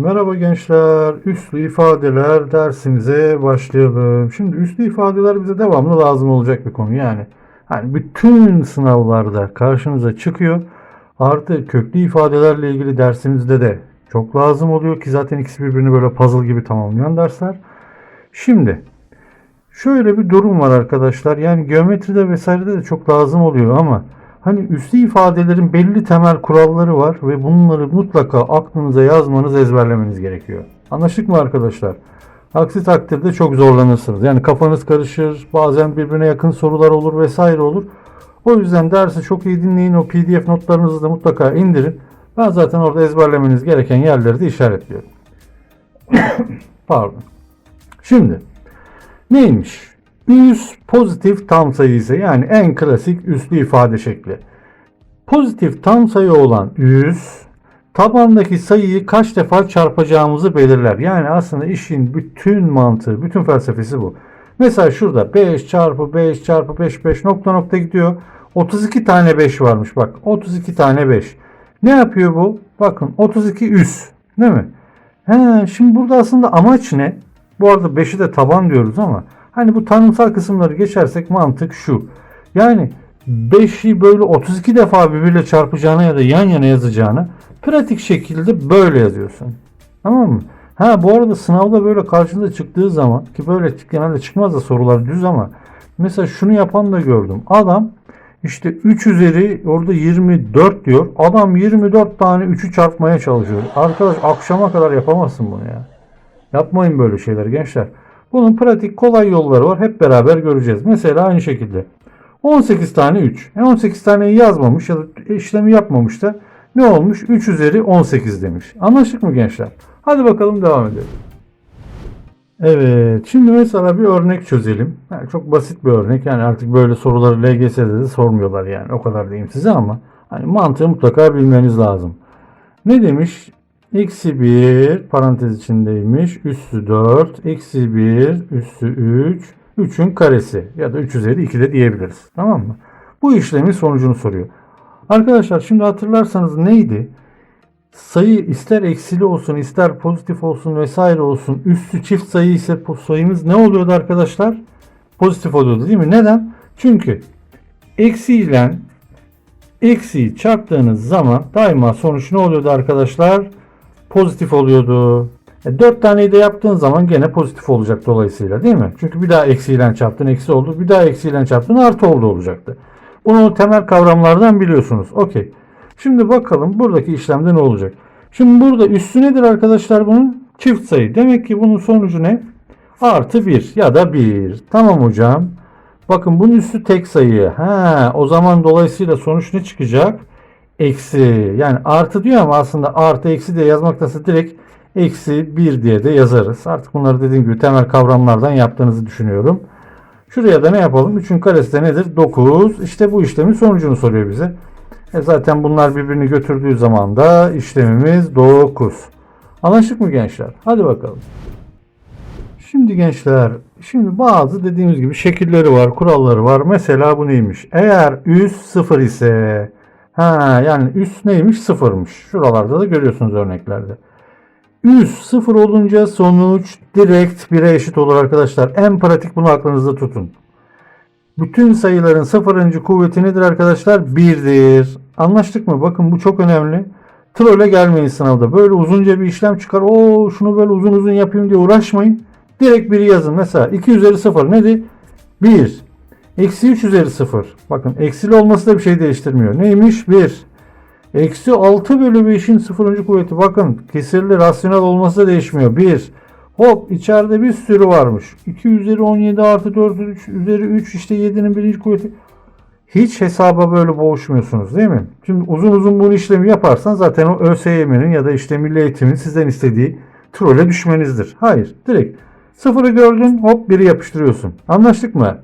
Merhaba gençler. Üslü ifadeler dersimize başlayalım. Şimdi üslü ifadeler bize devamlı lazım olacak bir konu. Yani hani bütün sınavlarda karşınıza çıkıyor. Artı köklü ifadelerle ilgili dersimizde de çok lazım oluyor ki zaten ikisi birbirini böyle puzzle gibi tamamlayan dersler. Şimdi şöyle bir durum var arkadaşlar. Yani geometride vesairede de çok lazım oluyor ama hani üslü ifadelerin belli temel kuralları var ve bunları mutlaka aklınıza yazmanız, ezberlemeniz gerekiyor. Anlaştık mı arkadaşlar? Aksi takdirde çok zorlanırsınız. Yani kafanız karışır, bazen birbirine yakın sorular olur vesaire olur. O yüzden dersi çok iyi dinleyin. O PDF notlarınızı da mutlaka indirin. Ben zaten orada ezberlemeniz gereken yerleri de işaretliyorum. Pardon. Şimdi neymiş? Üs pozitif tam sayı ise yani en klasik üslü ifade şekli. Pozitif tam sayı olan üs tabandaki sayıyı kaç defa çarpacağımızı belirler. Yani aslında işin bütün mantığı, bütün felsefesi bu. Mesela şurada 5 çarpı 5 çarpı 5 5 nokta nokta gidiyor. 32 tane 5 varmış bak. 32 tane 5. Ne yapıyor bu? Bakın 32 üs. Değil mi? He, şimdi burada aslında amaç ne? Bu arada 5'i de taban diyoruz ama hani bu tanımsal kısımları geçersek mantık şu. Yani 5'i böyle 32 defa birbiriyle çarpacağına ya da yan yana yazacağına pratik şekilde böyle yazıyorsun. Tamam mı? Ha bu arada sınavda böyle karşında çıktığı zaman ki böyle genelde çıkmaz da sorular düz ama mesela şunu yapan da gördüm. Adam işte 3 üzeri orada 24 diyor. Adam 24 tane 3'ü çarpmaya çalışıyor. Arkadaş akşama kadar yapamazsın bunu ya. Yapmayın böyle şeyler gençler. Bunun pratik kolay yolları var. Hep beraber göreceğiz. Mesela aynı şekilde 18 tane 3. E 18 taneyi yazmamış ya da işlemi yapmamış da ne olmuş? 3 üzeri 18 demiş. Anlaştık mı gençler? Hadi bakalım devam edelim. Evet, şimdi mesela bir örnek çözelim. Yani çok basit bir örnek. Yani artık böyle soruları LGS'de de sormuyorlar yani. O kadar diyeyim size ama hani mantığı mutlaka bilmeniz lazım. Ne demiş? Eksi 1 parantez içindeymiş. Üssü 4. Eksi 1 üssü 3. 3'ün karesi ya da 3 üzeri 2 de diyebiliriz. Tamam mı? Bu işlemin sonucunu soruyor. Arkadaşlar şimdi hatırlarsanız neydi? Sayı ister eksili olsun ister pozitif olsun vesaire olsun üstü çift sayı ise sayımız ne oluyordu arkadaşlar? Pozitif oluyordu değil mi? Neden? Çünkü eksi ile eksiyi çarptığınız zaman daima sonuç ne oluyordu arkadaşlar? Pozitif oluyordu. E, 4 taneyi de yaptığın zaman gene pozitif olacak dolayısıyla değil mi? Çünkü bir daha eksiyle çarptın eksi oldu. Bir daha eksiyle çarptın artı oldu olacaktı. Bunu temel kavramlardan biliyorsunuz. Okey. Şimdi bakalım buradaki işlemde ne olacak? Şimdi burada üssü nedir arkadaşlar bunun? Çift sayı. Demek ki bunun sonucu ne? Artı 1 ya da 1. Tamam hocam. Bakın bunun üssü tek sayı. Ha, o zaman dolayısıyla sonuç ne çıkacak? Eksi. Yani artı diyor ama aslında artı eksi diye yazmaktası direkt eksi 1 diye de yazarız. Artık bunları dediğim gibi temel kavramlardan yaptığınızı düşünüyorum. Şuraya da ne yapalım? 3'ün karesi de nedir? 9. İşte bu işlemin sonucunu soruyor bize. E zaten bunlar birbirini götürdüğü zaman da işlemimiz 9. Anlaştık mı gençler? Hadi bakalım. Şimdi gençler, şimdi bazı dediğimiz gibi şekilleri var, kuralları var. Mesela bu neymiş? Eğer üst 0 ise, ha yani üst neymiş? Sıfırmış. Şuralarda da görüyorsunuz örneklerde. Üst 0 olunca sonuç direkt 1'e eşit olur arkadaşlar. En pratik bunu aklınızda tutun. Bütün sayıların sıfırıncı kuvveti nedir arkadaşlar? 1'dir. Anlaştık mı? Bakın bu çok önemli. Trole gelmeyin sınavda. Böyle uzunca bir işlem çıkar. O şunu böyle uzun uzun yapayım diye uğraşmayın. Direkt biri yazın. Mesela 2 üzeri 0 nedir? 1. Eksi 3 üzeri 0. Bakın eksili olması da bir şey değiştirmiyor. Neymiş? 1. Eksi 6 bölü 5'in sıfırıncı kuvveti. Bakın kesirli rasyonel olması da değişmiyor. 1. Hop içeride bir sürü varmış. 2 üzeri 17 artı 4 3 üzeri 3 işte 7'nin birinci kuvveti. Hiç hesaba böyle boğuşmuyorsunuz değil mi? Şimdi uzun uzun bunu işlemi yaparsan zaten o ÖSYM'nin ya da işte Milli Eğitim'in sizden istediği trole düşmenizdir. Hayır direkt sıfırı gördün hop biri yapıştırıyorsun. Anlaştık mı?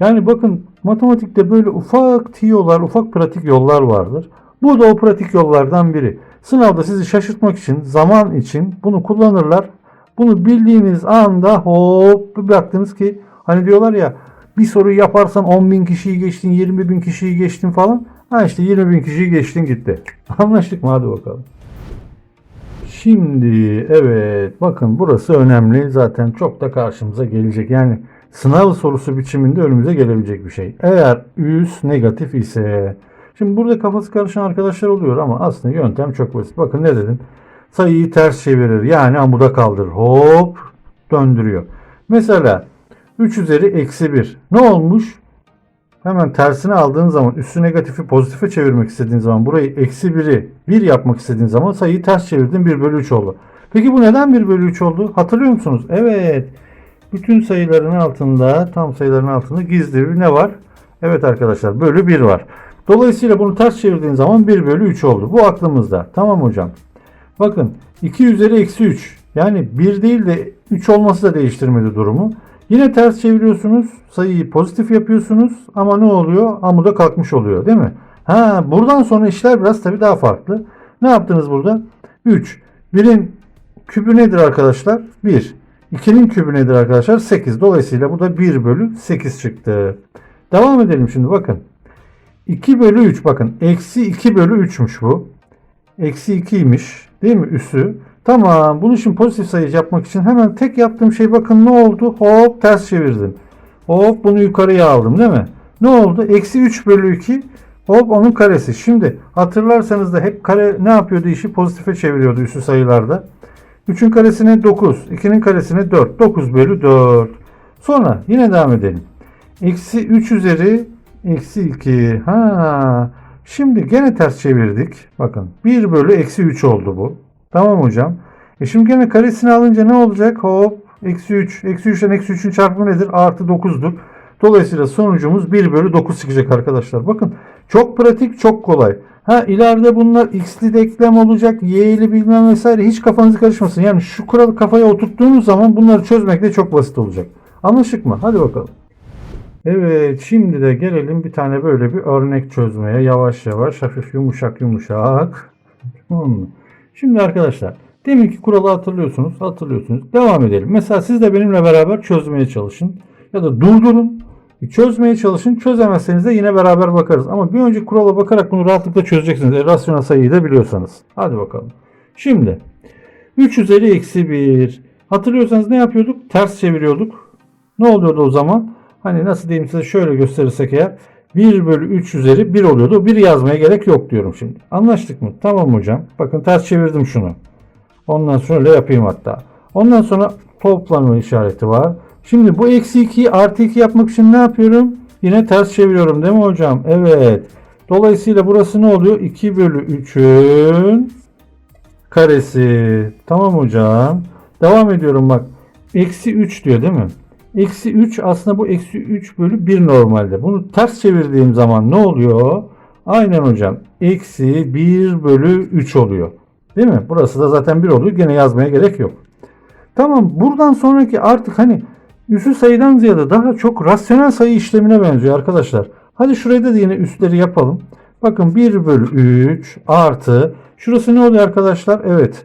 Yani bakın matematikte böyle ufak tiyolar, ufak pratik yollar vardır. Bu da o pratik yollardan biri. Sınavda sizi şaşırtmak için, zaman için bunu kullanırlar. Bunu bildiğiniz anda hop baktınız ki hani diyorlar ya bir soruyu yaparsan 10 bin kişiyi geçtin, 20 bin kişiyi geçtin falan. Ha işte 20 bin kişiyi geçtin gitti. Anlaştık mı? Hadi bakalım. Şimdi evet bakın burası önemli. Zaten çok da karşımıza gelecek. Yani sınav sorusu biçiminde önümüze gelebilecek bir şey. Eğer üs negatif ise Şimdi burada kafası karışan arkadaşlar oluyor ama aslında yöntem çok basit. Bakın ne dedim? Sayıyı ters çevirir. Yani amuda kaldırır. Hop döndürüyor. Mesela 3 üzeri eksi 1. Ne olmuş? Hemen tersini aldığın zaman üssü negatifi pozitife çevirmek istediğin zaman burayı eksi 1'i 1 yapmak istediğin zaman sayıyı ters çevirdin 1 bölü 3 oldu. Peki bu neden 1 bölü 3 oldu? Hatırlıyor musunuz? Evet. Bütün sayıların altında tam sayıların altında gizli bir ne var? Evet arkadaşlar bölü 1 var. Dolayısıyla bunu ters çevirdiğin zaman 1 bölü 3 oldu. Bu aklımızda. Tamam hocam. Bakın 2 üzeri eksi 3. Yani 1 değil de 3 olması da değiştirmedi durumu. Yine ters çeviriyorsunuz. Sayıyı pozitif yapıyorsunuz. Ama ne oluyor? Amuda kalkmış oluyor değil mi? Ha, buradan sonra işler biraz tabii daha farklı. Ne yaptınız burada? 3. 1'in kübü nedir arkadaşlar? 1. 2'nin kübü nedir arkadaşlar? 8. Dolayısıyla bu da 1 bölü 8 çıktı. Devam edelim şimdi bakın. 2 bölü 3 bakın. Eksi 2 bölü 3'müş bu. Eksi 2'ymiş. Değil mi üssü? Tamam. Bunu şimdi pozitif sayı yapmak için hemen tek yaptığım şey bakın ne oldu? Hop ters çevirdim. Hop bunu yukarıya aldım değil mi? Ne oldu? Eksi 3 bölü 2 hop onun karesi. Şimdi hatırlarsanız da hep kare ne yapıyordu işi? Pozitife çeviriyordu üssü sayılarda. 3'ün karesine 9. 2'nin karesine 4. 9 bölü 4. Sonra yine devam edelim. Eksi 3 üzeri eksi 2. Ha. Şimdi gene ters çevirdik. Bakın 1 bölü eksi 3 oldu bu. Tamam hocam. E şimdi gene karesini alınca ne olacak? Hop eksi 3. Eksi 3'ten eksi 3'ün çarpımı nedir? Artı 9'dur. Dolayısıyla sonucumuz 1 bölü 9 çıkacak arkadaşlar. Bakın çok pratik çok kolay. Ha ileride bunlar x'li denklem olacak, y'li bilmem vesaire hiç kafanızı karışmasın. Yani şu kuralı kafaya oturttuğunuz zaman bunları çözmek de çok basit olacak. Anlaşık mı? Hadi bakalım. Evet şimdi de gelelim bir tane böyle bir örnek çözmeye. Yavaş yavaş hafif yumuşak yumuşak. Şimdi arkadaşlar deminki kuralı hatırlıyorsunuz. Hatırlıyorsunuz. Devam edelim. Mesela siz de benimle beraber çözmeye çalışın. Ya da durdurun. Çözmeye çalışın. Çözemezseniz de yine beraber bakarız. Ama bir önceki kurala bakarak bunu rahatlıkla çözeceksiniz. E, rasyonel sayıyı da biliyorsanız. Hadi bakalım. Şimdi 3 üzeri eksi 1. Hatırlıyorsanız ne yapıyorduk? Ters çeviriyorduk. Ne oluyordu o zaman? Hani nasıl diyeyim size şöyle gösterirsek eğer 1 bölü 3 üzeri 1 oluyordu. 1 yazmaya gerek yok diyorum şimdi. Anlaştık mı? Tamam hocam. Bakın ters çevirdim şunu. Ondan sonra öyle yapayım hatta. Ondan sonra toplanma işareti var. Şimdi bu eksi 2'yi artı 2 yapmak için ne yapıyorum? Yine ters çeviriyorum değil mi hocam? Evet. Dolayısıyla burası ne oluyor? 2 bölü 3'ün karesi. Tamam hocam. Devam ediyorum bak. Eksi 3 diyor değil mi? Eksi 3 aslında bu eksi 3 bölü 1 normalde. Bunu ters çevirdiğim zaman ne oluyor? Aynen hocam. Eksi 1 bölü 3 oluyor. Değil mi? Burası da zaten 1 oluyor. Gene yazmaya gerek yok. Tamam buradan sonraki artık hani üssü sayıdan ziyade daha çok rasyonel sayı işlemine benziyor arkadaşlar. Hadi şuraya da yine üstleri yapalım. Bakın 1 bölü 3 artı şurası ne oluyor arkadaşlar? Evet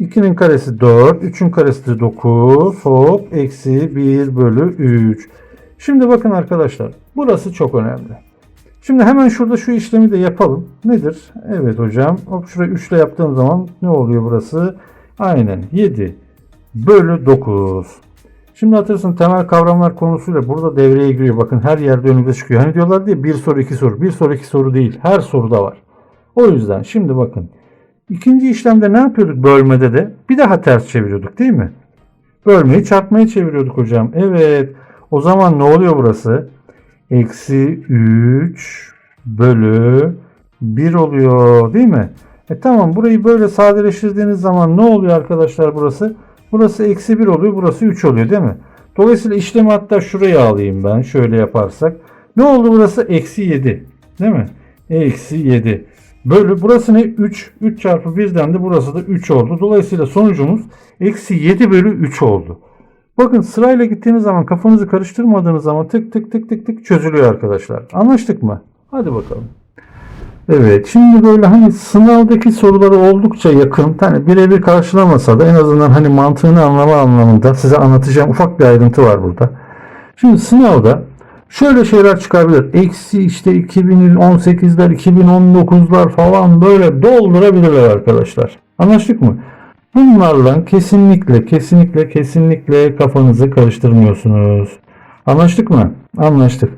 2'nin karesi 4, 3'ün karesi de 9, hop eksi 1 bölü 3. Şimdi bakın arkadaşlar burası çok önemli. Şimdi hemen şurada şu işlemi de yapalım. Nedir? Evet hocam. Hop şurayı 3 ile yaptığım zaman ne oluyor burası? Aynen 7 bölü 9. Şimdi hatırlıyorsun temel kavramlar konusuyla burada devreye giriyor. Bakın her yerde önümüze çıkıyor. Hani diyorlar diye bir soru iki soru. Bir soru iki soru değil. Her soruda var. O yüzden şimdi bakın. İkinci işlemde ne yapıyorduk bölmede de? Bir daha ters çeviriyorduk değil mi? Bölmeyi çarpmaya çeviriyorduk hocam. Evet. O zaman ne oluyor burası? Eksi 3 bölü 1 oluyor değil mi? E tamam burayı böyle sadeleştirdiğiniz zaman ne oluyor arkadaşlar burası? Burası eksi 1 oluyor. Burası 3 oluyor değil mi? Dolayısıyla işlemi hatta şuraya alayım ben. Şöyle yaparsak. Ne oldu burası? Eksi 7. Değil mi? Eksi 7. Bölü burası ne? 3. 3 çarpı 1'den de burası da 3 oldu. Dolayısıyla sonucumuz eksi 7 bölü 3 oldu. Bakın sırayla gittiğiniz zaman kafanızı karıştırmadığınız zaman tık tık tık tık tık çözülüyor arkadaşlar. Anlaştık mı? Hadi bakalım. Evet şimdi böyle hani sınavdaki soruları oldukça yakın. Hani birebir karşılamasa da en azından hani mantığını anlama anlamında size anlatacağım ufak bir ayrıntı var burada. Şimdi sınavda şöyle şeyler çıkabilir. Eksi işte 2018'ler, 2019'lar falan böyle doldurabilirler arkadaşlar. Anlaştık mı? Bunlarla kesinlikle kesinlikle kesinlikle kafanızı karıştırmıyorsunuz. Anlaştık mı? Anlaştık.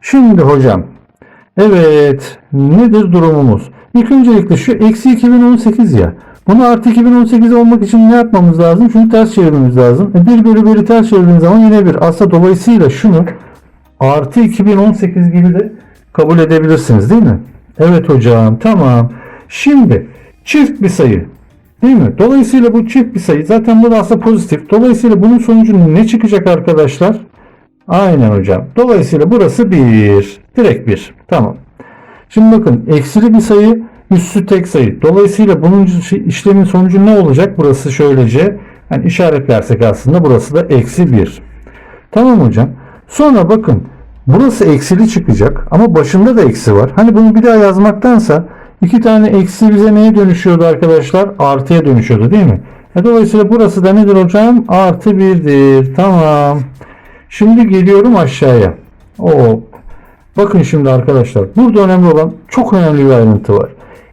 Şimdi hocam evet nedir durumumuz? İlk öncelikle şu eksi 2018 ya. Bunu artı 2018 olmak için ne yapmamız lazım? Şunu ters çevirmemiz lazım. E 1 bölü 1'i ters çevirdiğiniz zaman yine bir. Aslında dolayısıyla şunu artı 2018 gibi de kabul edebilirsiniz değil mi? Evet hocam tamam. Şimdi çift bir sayı değil mi? Dolayısıyla bu çift bir sayı zaten bu da aslında pozitif. Dolayısıyla bunun sonucu ne çıkacak arkadaşlar? Aynen hocam. Dolayısıyla burası 1. Direkt 1. Tamam. Şimdi bakın eksili bir sayı üssü tek sayı. Dolayısıyla bunun işlemin sonucu ne olacak? Burası şöylece yani işaretlersek aslında burası da eksi 1. Tamam hocam. Sonra bakın burası eksili çıkacak ama başında da eksi var. Hani bunu bir daha yazmaktansa iki tane eksi bize neye dönüşüyordu arkadaşlar? Artıya dönüşüyordu değil mi? E dolayısıyla burası da nedir hocam? Artı 1'dir. Tamam. Şimdi geliyorum aşağıya. O Bakın şimdi arkadaşlar burada önemli olan çok önemli bir ayrıntı var.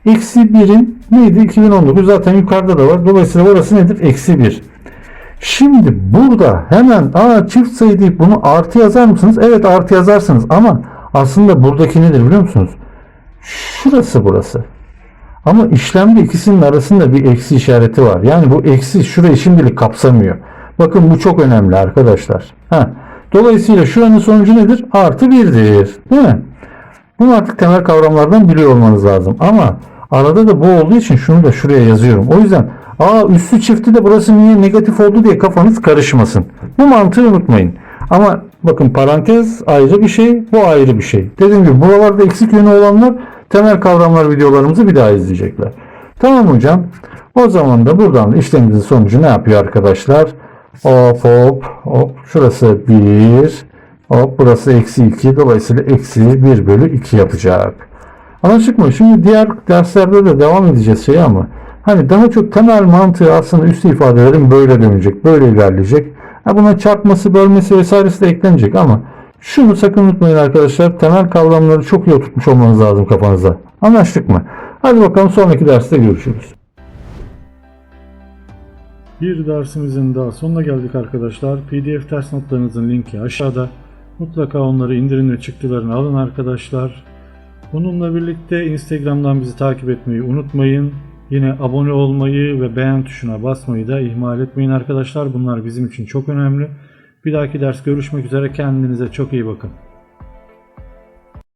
Eksi 1'in neydi? 2019 zaten yukarıda da var. Dolayısıyla orası nedir? Eksi 1. Şimdi burada hemen aa çift sayı deyip bunu artı yazar mısınız? Evet artı yazarsınız ama aslında buradaki nedir biliyor musunuz? Şurası burası. Ama işlemde ikisinin arasında bir eksi işareti var. Yani bu eksi şurayı şimdilik kapsamıyor. Bakın bu çok önemli arkadaşlar. Ha. Dolayısıyla şuranın sonucu nedir? Artı 1'dir. Değil mi? Bunu artık temel kavramlardan biliyor olmanız lazım. Ama arada da bu olduğu için şunu da şuraya yazıyorum. O yüzden aa üstü çifti de burası niye negatif oldu diye kafanız karışmasın. Bu mantığı unutmayın. Ama bakın parantez ayrı bir şey, bu ayrı bir şey. Dediğim gibi buralarda eksik yönü olanlar temel kavramlar videolarımızı bir daha izleyecekler. Tamam hocam. O zaman da buradan da işlemimizin sonucu ne yapıyor arkadaşlar? Hop hop hop. Şurası 1. Hop burası eksi 2. Dolayısıyla eksi 1 bölü 2 yapacak. Anlaştık mı? Şimdi diğer derslerde de devam edeceğiz şey ama hani daha çok temel mantığı aslında üstü ifadelerin böyle dönecek, böyle ilerleyecek. Ha buna çarpması, bölmesi vesairesi de eklenecek ama şunu sakın unutmayın arkadaşlar. Temel kavramları çok iyi oturtmuş olmanız lazım kafanızda. Anlaştık mı? Hadi bakalım sonraki derste görüşürüz. Bir dersimizin daha sonuna geldik arkadaşlar. PDF ders notlarınızın linki aşağıda. Mutlaka onları indirin ve çıktılarını alın arkadaşlar. Bununla birlikte Instagram'dan bizi takip etmeyi unutmayın. Yine abone olmayı ve beğen tuşuna basmayı da ihmal etmeyin arkadaşlar. Bunlar bizim için çok önemli. Bir dahaki ders görüşmek üzere. Kendinize çok iyi bakın.